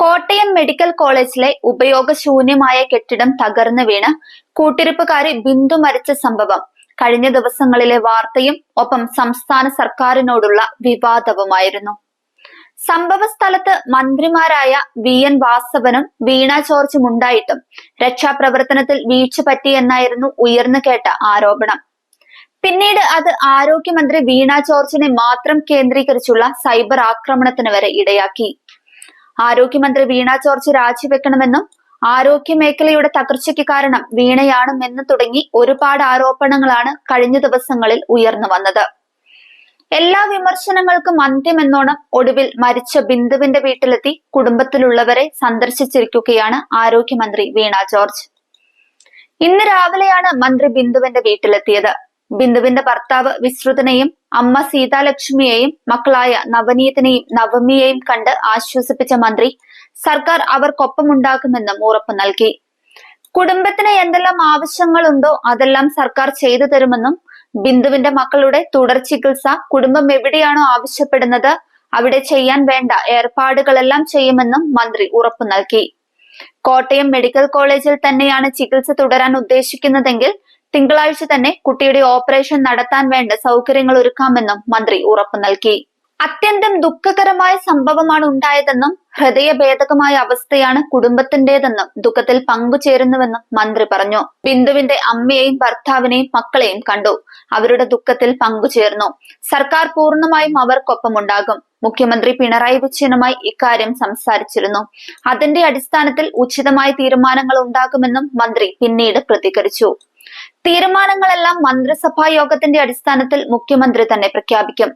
Kottayam medical കോളേജിലെ ഉപയോഗശൂന്യമായ കെട്ടിടം തകർന്നു വീണ് കൂട്ടിരിപ്പുകാരി ബിന്ദു മരിച്ച സംഭവം. കഴിഞ്ഞ ദിവസങ്ങളിലെ വാർത്തയും ഒപ്പം സംസ്ഥാന സർക്കാരിനോടുള്ള വിവാദവുമായിരുന്നു. സംഭവ സ്ഥലത്ത് മന്ത്രിമാരായ വി. എൻ. വാസവനും വീണ ജോർജും ഉണ്ടായിട്ടും രക്ഷാപ്രവർത്തനത്തിൽ വീഴ്ച പറ്റിയെന്നായിരുന്നു ഉയർന്നു കേട്ട ആരോപണം. പിന്നീട് അത് ആരോഗ്യമന്ത്രി വീണ ജോർജിനെ മാത്രം കേന്ദ്രീകരിച്ചുള്ള സൈബർ ആക്രമണത്തിന് വരെ ഇടയാക്കി. ആരോഗ്യമന്ത്രി വീണ ജോർജ് രാജിവെക്കണമെന്നും ആരോഗ്യ മേഖലയുടെ തകർച്ചയ്ക്ക് കാരണം വീണയാണ് എന്ന് തുടങ്ങി ഒരുപാട് ആരോപണങ്ങളാണ് കഴിഞ്ഞ ദിവസങ്ങളിൽ ഉയർന്നു വന്നത്. എല്ലാ വിമർശനങ്ങൾക്കും അന്ത്യമെന്നോണം ഒടുവിൽ മരിച്ച ബിന്ദുവിന്റെ വീട്ടിലെത്തി കുടുംബത്തിലുള്ളവരെ സന്ദർശിച്ചിരിക്കുകയാണ് ആരോഗ്യമന്ത്രി വീണ ജോർജ്. ഇന്ന് രാവിലെയാണ് മന്ത്രി ബിന്ദുവിന്റെ വീട്ടിലെത്തിയത്. ബിന്ദുവിന്റെ ഭർത്താവ് വിശ്രുതനെയും അമ്മ സീതാലക്ഷ്മിയെയും മക്കളായ നവനീതനെയും നവമിയെയും കണ്ട് ആശ്വസിപ്പിച്ച മന്ത്രി സർക്കാർ അവർക്കൊപ്പമുണ്ടാക്കുമെന്നും ഉറപ്പു നൽകി. കുടുംബത്തിന് എന്തെല്ലാം ആവശ്യങ്ങളുണ്ടോ അതെല്ലാം സർക്കാർ ചെയ്തു തരുമെന്നും ബിന്ദുവിന്റെ മക്കളുടെ തുടർ ചികിത്സ കുടുംബം എവിടെയാണോ ആവശ്യപ്പെടുന്നത് അവിടെ ചെയ്യാൻ വേണ്ട ഏർപ്പാടുകളെല്ലാം ചെയ്യുമെന്നും മന്ത്രി ഉറപ്പു നൽകി. കോട്ടയം മെഡിക്കൽ കോളേജിൽ തന്നെയാണ് ചികിത്സ തുടരാൻ ഉദ്ദേശിക്കുന്നതെങ്കിൽ തിങ്കളാഴ്ച തന്നെ കുട്ടിയുടെ ഓപ്പറേഷൻ നടത്താൻ വേണ്ട സൗകര്യങ്ങൾ ഒരുക്കാമെന്നും മന്ത്രി ഉറപ്പു നൽകി. അത്യന്തം ദുഃഖകരമായ സംഭവമാണ് ഉണ്ടായതെന്നും ഹൃദയഭേദകമായ അവസ്ഥയാണ് കുടുംബത്തിന്റേതെന്നും ദുഃഖത്തിൽ പങ്കുചേരുന്നുവെന്നും മന്ത്രി പറഞ്ഞു. ബിന്ദുവിന്റെ അമ്മയെയും ഭർത്താവിനെയും മക്കളെയും കണ്ടു. അവരുടെ ദുഃഖത്തിൽ പങ്കുചേർന്നു. സർക്കാർ പൂർണമായും അവർക്കൊപ്പം ഉണ്ടാകും മുഖ്യമന്ത്രി പിണറായി വിജയനുമായി ഇക്കാര്യം സംസാരിച്ചിരുന്നു. അതിന്റെ അടിസ്ഥാനത്തിൽ ഉചിതമായ തീരുമാനങ്ങൾ ഉണ്ടാകുമെന്നും മന്ത്രി പിന്നീട് പ്രതികരിച്ചു. തീരുമാനങ്ങളെല്ലാം മന്ത്രിസഭാ യോഗത്തിന്റെ അടിസ്ഥാനത്തിൽ മുഖ്യമന്ത്രി തന്നെ പ്രഖ്യാപിക്കും.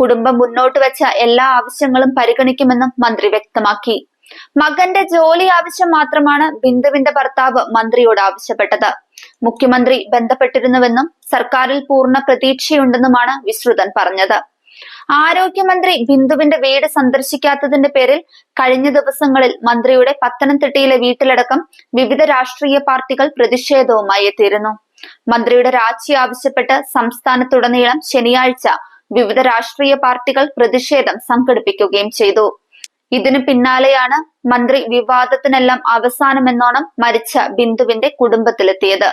കുടുംബം മുന്നോട്ട് വെച്ച എല്ലാ ആവശ്യങ്ങളും പരിഗണിക്കുമെന്നും മന്ത്രി വ്യക്തമാക്കി. മകന്റെ ജോലി ആവശ്യം മാത്രമാണ് ബിന്ദുവിന്റെ ഭർത്താവ് മന്ത്രിയോട് ആവശ്യപ്പെട്ടത്. മുഖ്യമന്ത്രി ബന്ധപ്പെട്ടിരുന്നുവെന്നും സർക്കാരിൽ പൂർണ പ്രതീക്ഷയുണ്ടെന്നുമാണ് വിശ്രുതൻ പറഞ്ഞത്. ആരോഗ്യമന്ത്രി ബിന്ദുവിന്റെ വീട് സന്ദർശിക്കാത്തതിന്റെ പേരിൽ കഴിഞ്ഞ ദിവസങ്ങളിൽ മന്ത്രിയുടെ പത്തനംതിട്ടയിലെ വീട്ടിലടക്കം വിവിധ രാഷ്ട്രീയ പാർട്ടികൾ പ്രതിഷേധവുമായി എത്തിയിരുന്നു. മന്ത്രിയുടെ രാജി ആവശ്യപ്പെട്ട് സംസ്ഥാനത്തുടനീളം ശനിയാഴ്ച വിവിധ രാഷ്ട്രീയ പാർട്ടികൾ പ്രതിഷേധം സംഘടിപ്പിക്കുകയും ചെയ്തു. ഇതിനു പിന്നാലെയാണ് മന്ത്രി വിവാദത്തിനെല്ലാം അവസാനമെന്നോണം മരിച്ച ബിന്ദുവിന്റെ കുടുംബത്തിലെത്തിയത്.